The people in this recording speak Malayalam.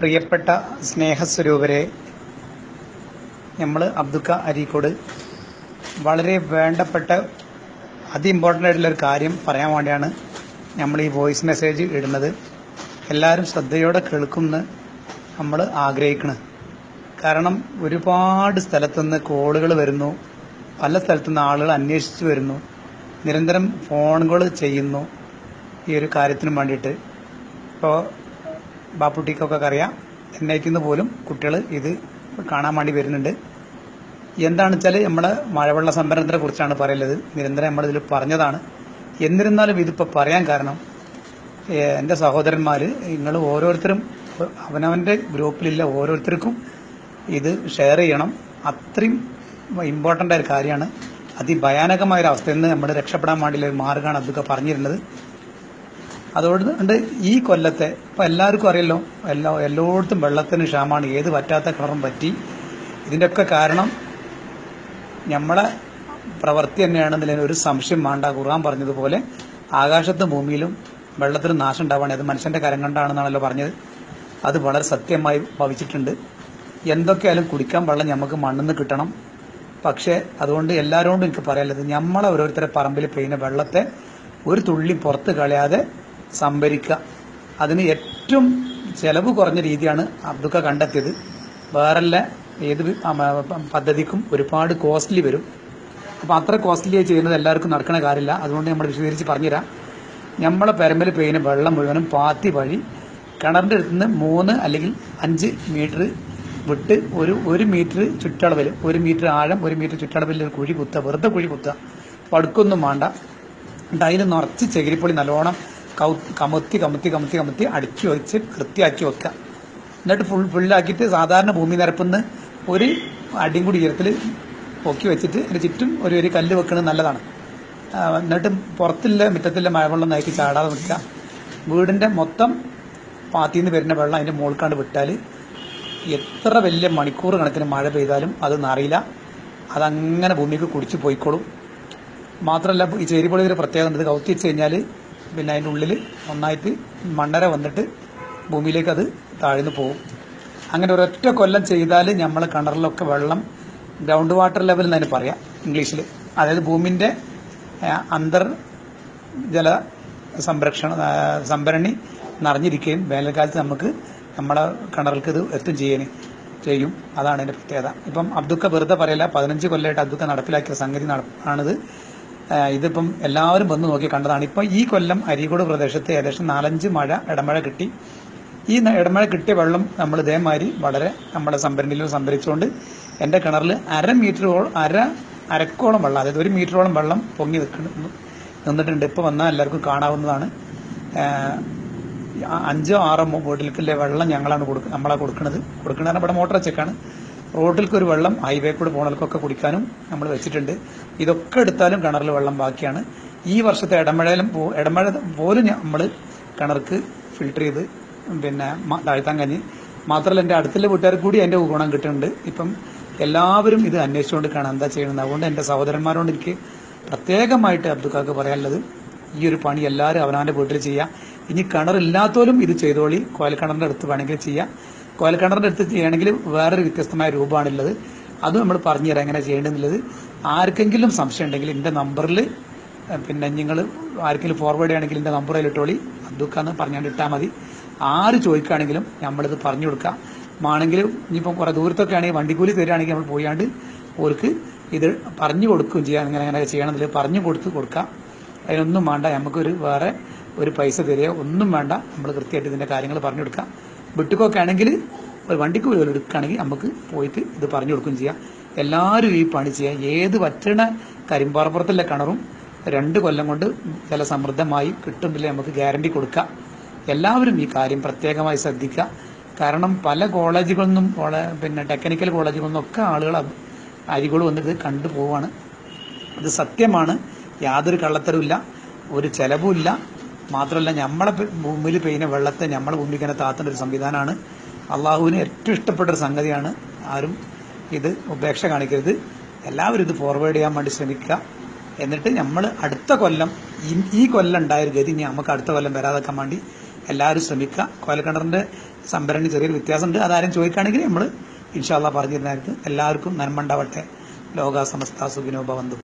പ്രിയപ്പെട്ട സ്നേഹസ്വരൂപരെ നമ്മൾ അബ്ദുക്ക അരീക്കോട് വളരെ വേണ്ടപ്പെട്ട അതി ഇമ്പോർട്ടന്റ് ആയിട്ടുള്ള ഒരു കാര്യം പറയാൻ വേണ്ടിയാണ് നമ്മൾ ഈ വോയിസ് മെസ്സേജ് ഇടുന്നത്. എല്ലാവരും ശ്രദ്ധയോടെ കേൾക്കുമെന്ന് നമ്മൾ ആഗ്രഹിക്കണം. കാരണം ഒരുപാട് സ്ഥലത്തുനിന്ന് കോളുകൾ വരുന്നു. പല സ്ഥലത്തുനിന്ന് ആളുകൾ അന്വേഷിച്ച് വരുന്നു. നിരന്തരം ഫോണുകൾ ചെയ്യുന്നു ഈ ഒരു കാര്യത്തിനും വേണ്ടിയിട്ട്. ഇപ്പോൾ ബാപ്പുട്ടിക്കൊക്കെ അറിയാം. എൻ നിന്ന് പോലും കുട്ടികൾ ഇത് കാണാൻ വേണ്ടി വരുന്നുണ്ട്. എന്താണെന്ന് വെച്ചാൽ നമ്മുടെ മഴവെള്ള സംഭരണത്തിനെ കുറിച്ചാണ് പറയുന്നത്. നിരന്തരം നമ്മളിതിൽ പറഞ്ഞതാണ്. എന്നിരുന്നാലും ഇതിപ്പോൾ പറയാൻ കാരണം എന്റെ സഹോദരന്മാർ നിങ്ങൾ ഓരോരുത്തരും അവനവന്റെ ഗ്രൂപ്പിലില്ല ഓരോരുത്തർക്കും ഇത് ഷെയർ ചെയ്യണം. അത്രയും ഇമ്പോർട്ടന്റ് ആയ കാര്യമാണ്. അതിഭയാനകമായ ഒരു അവസ്ഥയിൽ നിന്ന് നമ്മൾ രക്ഷപ്പെടാൻ വേണ്ടിയുള്ള ഒരു മാർഗമാണ് അതൊക്കെ പറഞ്ഞിരുന്നത്. അതുകൊണ്ട് ഈ കൊല്ലത്തെ ഇപ്പം എല്ലാവർക്കും അറിയല്ലോ എല്ലാ എല്ലായിടത്തും വെള്ളത്തിന് ക്ഷാമമാണ് ഏത് പറ്റാത്ത കിണറും പറ്റി. ഇതിന്റെയൊക്കെ കാരണം നമ്മളെ പ്രവൃത്തി തന്നെയാണെന്നതിൽ ഒരു സംശയം വേണ്ട ഖുർആൻ പറഞ്ഞതുപോലെ ആകാശത്തും ഭൂമിയിലും വെള്ളത്തിന് നാശം ഉണ്ടാവുകയാണ് അത് മനുഷ്യന്റെ കരം കൊണ്ടാണെന്നാണല്ലോ പറഞ്ഞത്. അത് വളരെ സത്യമായി ഭവിച്ചിട്ടുണ്ട്. എന്തൊക്കെയായാലും കുടിക്കാൻ വെള്ളം നമുക്ക് മണ്ണിൽ നിന്ന് കിട്ടണം. പക്ഷേ അതുകൊണ്ട് എല്ലാവരോടും എനിക്ക് പറയാനുള്ളത് നമ്മളെ ഓരോരുത്തരെ പറമ്പിൽ പെയ്യുന്ന വെള്ളത്തെ ഒരു തുള്ളി പുറത്ത് കളയാതെ സംഭരിക്കുക അതിന് ഏറ്റവും ചെലവ് കുറഞ്ഞ രീതിയാണ് അബ്ദുക്ക കണ്ടെത്തിയത്. വേറെല്ല ഏത് പദ്ധതിക്കും ഒരുപാട് കോസ്റ്റ്ലി വരും. അപ്പം അത്ര കോസ്റ്റ്ലി ചെയ്യുന്നത് എല്ലാവർക്കും നടക്കണ കാര്യമില്ല അതുകൊണ്ട് നമ്മൾ വിശദീകരിച്ച് പറഞ്ഞുതരാം. നമ്മളെ പെരമ്പൽ പെയ്യുന്ന വെള്ളം മുഴുവനും പാത്തി വഴി കിണറിന്റെ അടുത്ത് നിന്ന് മൂന്ന് അല്ലെങ്കിൽ അഞ്ച് മീറ്റർ വിട്ട് ഒരു ഒരു മീറ്റർ ചുറ്റളവിൽ ഒരു മീറ്റർ ആഴം ഒരു മീറ്റർ ചുറ്റളവിൽ ഒരു കുഴി കുത്തുക. വെറുതെ കുഴി കുത്തുക. പടുക്കൊന്നും വേണ്ട. അതിൽ നിറച്ച് ചകിരിപ്പൊളി നല്ലോണം കമത്തി കമത്തി കമത്തി കമത്തി അടിച്ചു വെച്ച് കൃത്യമാക്കി വെക്കുക. എന്നിട്ട് ഫുൾ ഫുള്ളാക്കിയിട്ട് സാധാരണ ഭൂമി നിരപ്പുന്ന ഒരു അടിയും കൂടി ഉയരത്തിൽ പൊക്കി വെച്ചിട്ട് അതിന് ചുറ്റും ഒരു ഒരു കല്ല് വെക്കുന്നത് നല്ലതാണ്. എന്നിട്ട് പുറത്തില്ല മുറ്റത്തില്ല മഴവെള്ളം നയിക്ക് ചാടാതെ നിൽക്കുക. വീടിന്റെ മൊത്തം പാത്തിയിൽ നിന്ന് വരുന്ന വെള്ളം അതിന്റെ മുകൾക്കാണ്ട് വിട്ടാൽ എത്ര വലിയ മണിക്കൂർ കണക്കിന് മഴ പെയ്താലും അത് നിറയില്ല. അതങ്ങനെ ഭൂമിക്ക് കുടിച്ച് പോയിക്കോളും. മാത്രമല്ല ഈ ചേരിപ്പൊളിയുടെ പ്രത്യേകത ഉണ്ട്. കൗത്തി കഴിഞ്ഞാൽ പിന്നെ അതിന്റെ ഉള്ളിൽ നന്നായിട്ട് മണ്ണര വന്നിട്ട് ഭൂമിയിലേക്ക് അത് താഴ്ന്നു പോകും. അങ്ങനെ ഒരൊറ്റ കൊല്ലം ചെയ്താൽ നമ്മൾ കിണറിലൊക്കെ വെള്ളം ഗ്രൗണ്ട് വാട്ടർ ലെവൽ എന്ന് തന്നെ പറയാം ഇംഗ്ലീഷിൽ അതായത് ഭൂമിന്റെ അന്തർ ജല സംരക്ഷണ സംഭരണി നിറഞ്ഞിരിക്കുകയും വേനൽക്കാലത്ത് നമുക്ക് നമ്മളെ കിണറിൽക്ക് ഇത് എത്തും ചെയ്യാൻ ചെയ്യും. അതാണ് അതിന്റെ പ്രത്യേകത. ഇപ്പം അബ്ദുക്ക വെറുതെ പറയല പതിനഞ്ച് കൊല്ലമായിട്ട് അബ്ദുക്ക നടപ്പിലാക്കിയ സംഗതി ആണിത്. ഇതിപ്പം എല്ലാവരും വന്ന് നോക്കി കണ്ടതാണ്. ഇപ്പം ഈ കൊല്ലം അരീക്കോട് പ്രദേശത്ത് ഏകദേശം നാലഞ്ച് മഴ ഇടമഴ കിട്ടി. ഈ ഇടമഴ കിട്ടിയ വെള്ളം നമ്മൾ ഇതേമാതിരി വളരെ നമ്മുടെ സംഭരണിയിൽ സംഭരിച്ചുകൊണ്ട് എന്റെ കിണറിൽ അര മീറ്ററോളം അര അരക്കോളം വെള്ളം അതായത് ഒരു മീറ്ററോളം വെള്ളം പൊങ്ങി നിൽക്കുന്നു നിന്നിട്ടുണ്ട്. ഇപ്പോൾ വന്നാൽ എല്ലാവർക്കും കാണാവുന്നതാണ്. അഞ്ചോ ആറോ ബോട്ടിലേക്കുള്ള വെള്ളം ഞങ്ങളാണ് കൊടുക്കുക നമ്മളാണ് കൊടുക്കുന്നത് കൊടുക്കുന്നത് ഇവിടെ മോട്ടോർ ചെക്കാണ് റോഡിലേക്ക് ഒരു വെള്ളം ഹൈവേ കൂടെ പോണൽക്കൊക്കെ കുടിക്കാനും നമ്മൾ വെച്ചിട്ടുണ്ട്. ഇതൊക്കെ എടുത്താലും കിണറിൽ വെള്ളം ബാക്കിയാണ്. ഈ വർഷത്തെ ഇടമഴയിലും ഇടമഴ പോലും നമ്മൾ കിണർക്ക് ഫിൽട്ടർ ചെയ്ത് പിന്നെ താഴ്ത്താൻ കഴിഞ്ഞ്. മാത്രമല്ല എന്റെ അടുത്തുള്ള വീട്ടുകാർ കൂടി അതിന്റെ ഗുണം കിട്ടുന്നുണ്ട്. ഇപ്പം എല്ലാവരും ഇത് അന്വേഷിച്ചുകൊണ്ട് കാണാൻ എന്താ ചെയ്യുന്നത് അതുകൊണ്ട് എന്റെ സഹോദരന്മാരോട് എനിക്ക് പ്രത്യേകമായിട്ട് അബ്ദുക്കാക്ക് പറയാനുള്ളത് ഈ ഒരു പണി എല്ലാവരും അവനവന്റെ വീട്ടിൽ ചെയ്യാം. ഇനി കിണറില്ലാത്തോലും ഇത് ചെയ്തോളി. കോയൽ കിണറിന്റെ അടുത്ത് വേണമെങ്കിൽ ചെയ്യാം. കോയൽക്കിണറിന്റെ അടുത്ത് ചെയ്യണമെങ്കിൽ വേറൊരു വ്യത്യസ്തമായ രൂപമാണുള്ളത്. അത് നമ്മൾ പറഞ്ഞു തരാം എങ്ങനെ ചെയ്യേണ്ടതെന്നുള്ളത്. ആർക്കെങ്കിലും സംശയം ഉണ്ടെങ്കിൽ എന്റെ നമ്പറിൽ പിന്നെ നിങ്ങൾ ആർക്കെങ്കിലും ഫോർവേഡ് ചെയ്യണമെങ്കിൽ എന്റെ നമ്പറിൽ ഇട്ടോളി അബ്ദുക്കാന്ന് പറഞ്ഞുകൊണ്ട് ഇട്ടാൽ മതി. ആര് ചോദിക്കുകയാണെങ്കിലും നമ്മളിത് പറഞ്ഞു കൊടുക്കാം. ആണെങ്കിൽ ഇനിയിപ്പം കുറെ ദൂരത്തൊക്കെ ആണെങ്കിൽ വണ്ടിക്കൂലി തരികയാണെങ്കിൽ നമ്മൾ പോയാണ്ട് ഓർക്ക് ഇത് പറഞ്ഞു കൊടുക്കുകയും ചെയ്യാം. ഇങ്ങനെ അങ്ങനെ ചെയ്യണമെന്നില്ല പറഞ്ഞു കൊടുത്ത് കൊടുക്കാം. അതിനൊന്നും വേണ്ട. നമുക്കൊരു വേറെ ഒരു പൈസ തരിക ഒന്നും വേണ്ട. നമ്മൾ കൃത്യമായിട്ട് ഇതിന്റെ കാര്യങ്ങൾ പറഞ്ഞു കൊടുക്കാം. വിട്ടുക്കൊക്കെ ആണെങ്കിൽ ഒരു വണ്ടിക്ക് പോലും എടുക്കുകയാണെങ്കിൽ നമുക്ക് പോയിട്ട് ഇത് പറഞ്ഞു കൊടുക്കുകയും ചെയ്യാം. എല്ലാവരും ഈ പണി ചെയ്യാം. ഏത് വറ്റണ കരിമ്പാറപ്പുറത്തുള്ള കിണറും രണ്ട് കൊല്ലം കൊണ്ട് ചില സമൃദ്ധമായി കിട്ടുന്നില്ല നമുക്ക് ഗ്യാരണ്ടി കൊടുക്കാം. എല്ലാവരും ഈ കാര്യം പ്രത്യേകമായി ശ്രദ്ധിക്കുക. കാരണം പല കോളേജുകളിൽ നിന്നും പിന്നെ ടെക്നിക്കൽ കോളേജുകളിൽ നിന്നൊക്കെ ആളുകൾ അരികൾ വന്നിട്ട് കണ്ടു പോവാണ്. ഇത് സത്യമാണ്. യാതൊരു കള്ളത്തരവുമില്ല. ഒരു ചെലവുമില്ല. മാത്രമല്ല നമ്മളെ മുമ്പിൽ പെയ്യുന്ന വെള്ളത്തെ നമ്മളെ ഭൂമിക്ക് തന്നെ താത്തേണ്ട ഒരു സംവിധാനമാണ്. അള്ളാഹുവിന് ഏറ്റവും ഇഷ്ടപ്പെട്ട ഒരു സംഗതിയാണ് ആരും ഇത് ഉപേക്ഷ കാണിക്കരുത്. എല്ലാവരും ഇത് ഫോർവേഡ് ചെയ്യാൻ വേണ്ടി ശ്രമിക്കുക. എന്നിട്ട് നമ്മൾ അടുത്ത കൊല്ലം ഈ- കൊല്ലം ഉണ്ടായ ഒരു ഗതി ഇനി നമുക്ക് അടുത്ത കൊല്ലം വരാതാക്കാൻ വേണ്ടി എല്ലാവരും ശ്രമിക്കുക. കോയൽക്കിണറിന്റെ സംഭരണി ചെറിയൊരു വ്യത്യാസമുണ്ട്. അതാരും ചോദിക്കുകയാണെങ്കിൽ നമ്മൾ ഇൻഷാല്ല പറഞ്ഞിരുന്നായിരുന്നു എല്ലാവർക്കും നന്മണ്ടാവട്ടെ ലോക സമസ്ത സുഖിനോ ഭവന്തു.